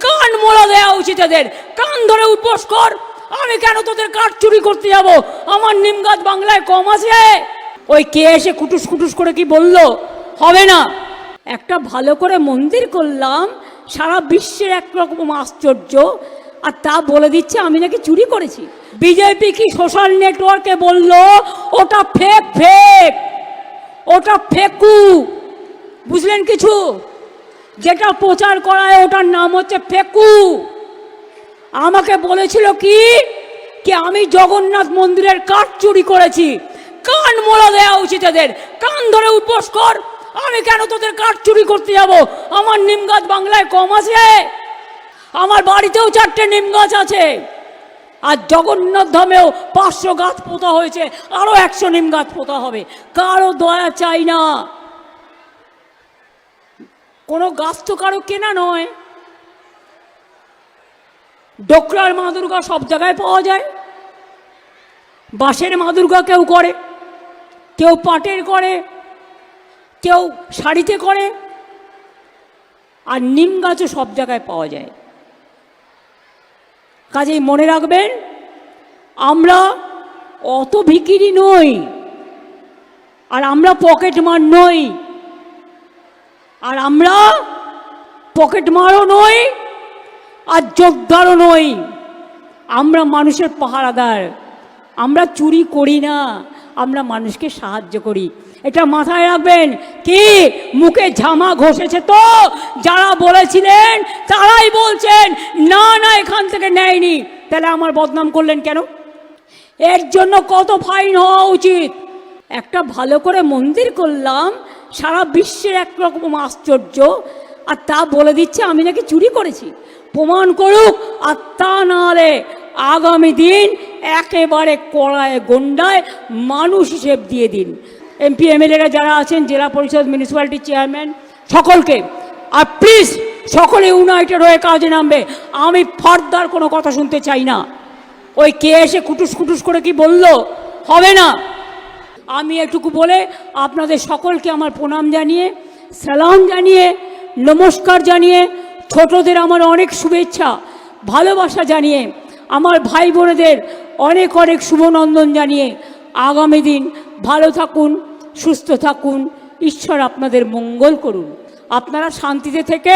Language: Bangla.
কান মোড়া দেওয়া উচিত এদের। কান ধরে উপোস কর। আমি কেন তোদের কাঠ চুরি করতে যাব? আমার নিম গাছ বাংলায় কম আছে। ওই কে এসে কুটুস কুটুস করে কি বলল? হবে না। একটা ভালো করে মন্দির করলাম। সারা বিশ্বের একরকম আশ্চর্য। আর তা বলে দিচ্ছে আমি নাকি চুরি করেছি। বিজেপি কি সোশ্যাল নেটওয়ার্কে বলল, ওটা ফেক ফেক ওটা ফেকু। বুঝলেন কিছু? যেটা প্রচার করায় ওটার নাম হচ্ছে ফেকু। আমাকে বলেছিল কি? কি আমি জগন্নাথ মন্দিরের কাঠ চুরি করেছি। কান মোড়া দেওয়া উচিত এদের। কান ধরে উপোস কর। আমি কেন তোদের কাঠ চুরি করতে যাব? আমার নিম গাছ বাংলায় কম আছে। আমার বাড়িতেও চারটে নিম গাছ আছে। আর জগন্নাথ ধামেও পাঁচশো গাছ পোতা হয়েছে। আরও একশো নিম গাছ পোতা হবে। কারও দয়া চাই না। কোনো গাছ তো কারও কেনা নয়। ডোকরার মা দুর্গা সব জায়গায় পাওয়া যায়। বাঁশের মা দুর্গা কেউ করে, কেউ পাটের করে, কেউ শাড়িতে করে, আর নিম গাছও সব জায়গায় পাওয়া যায়। কাজেই মনে রাখবেন, আমরা অত ভিকিরি নই, আর আমরা পকেট মার নই। আর আমরা পকেট মারও নই আর যোদ্ধারও নই। আমরা মানুষের পাহারাদার। আমরা চুরি করি না। আমরা মানুষকে সাহায্য করি। এটা মাথায় রাখবেন, কি? মুখে ঝামা ঘষেছে তো? যারা বলেছিলেন, তারাই বলছেন, না না, এখান থেকে নেয়নি। তাহলে আমার বদনাম করলেন কেন? এর জন্য কত ফাইন হওয়া উচিত? একটা ভালো করে মন্দির করলাম, সারা বিশ্বের একরকম আশ্চর্য, আর তা বলে দিচ্ছে, আমি নাকি চুরি করেছি। প্রমাণ করুক, আর তা নাহলে আগামী দিন একেবারে কড়ায় গন্ডায় মানুষ হিসেব দিয়ে দিন। এমপি, এমএলএরা যারা আছেন, জেলা পরিষদ, মিউনিসিপ্যালিটি চেয়ারম্যান, সকলকে, আর প্লিজ সকলে ইউনাইটেড হয়ে কাজে নামবে। আমি ফার্দার কোনো কথা শুনতে চাই না। ওই কে এসে কুটুস কুটুস করে কি বলল? হবে না। আমি এটুকু বলে আপনাদের সকলকে আমার প্রণাম জানিয়ে, সালাম জানিয়ে, নমস্কার জানিয়ে, ছোটদের আমার অনেক শুভেচ্ছা, ভালোবাসা জানিয়ে, আমার ভাই বোনেদের অনেক অনেক শুভনন্দন জানিয়ে আগামী দিন ভালো থাকুন, সুস্থ থাকুন, ঈশ্বর আপনাদের মঙ্গল করুন। আপনারা শান্তিতে থেকে